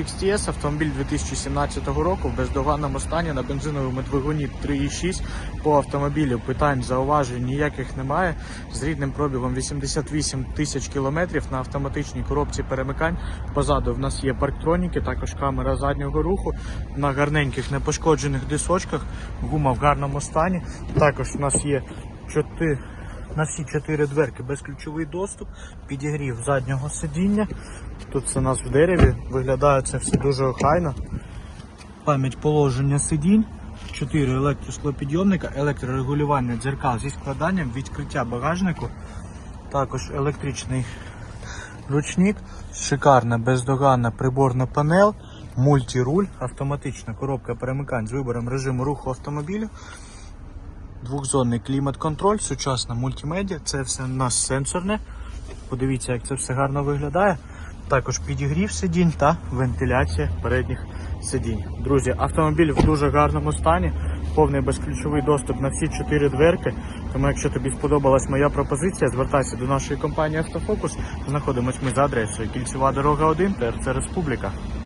XTS автомобіль 2017 року в бездоганному стані на бензиновому двигуні 3.6. По автомобілю питань зауважень ніяких немає. З рідним пробігом 88 тисяч кілометрів на автоматичній коробці перемикань. Позаду в нас є парктроніки, також камера заднього руху на гарненьких непошкоджених дисочках. Гума в гарному стані. Також в нас є 4 на всі чотири дверки безключовий доступ, підігрів заднього сидіння. Тут це у нас в дереві, виглядає це все дуже охайно. Пам'ять положення сидінь, 4 електросклопідйомника, електрорегулювання дзеркал зі складанням, відкриття багажнику, також електричний ручник, шикарна бездоганна приборна панел, мультируль, автоматична коробка перемикань з вибором режиму руху автомобіля. Двохзонний клімат-контроль, сучасна мультимедіа, це все у нас сенсорне. Подивіться, як це все гарно виглядає. Також підігрів сидінь та вентиляція передніх сидінь. Друзі, автомобіль в дуже гарному стані, повний безключовий доступ на всі чотири дверки. Тому, якщо тобі сподобалась моя пропозиція, звертайся до нашої компанії Автофокус. Знаходимось ми за адресою Кільцева дорога 1, ТРЦ Республіка.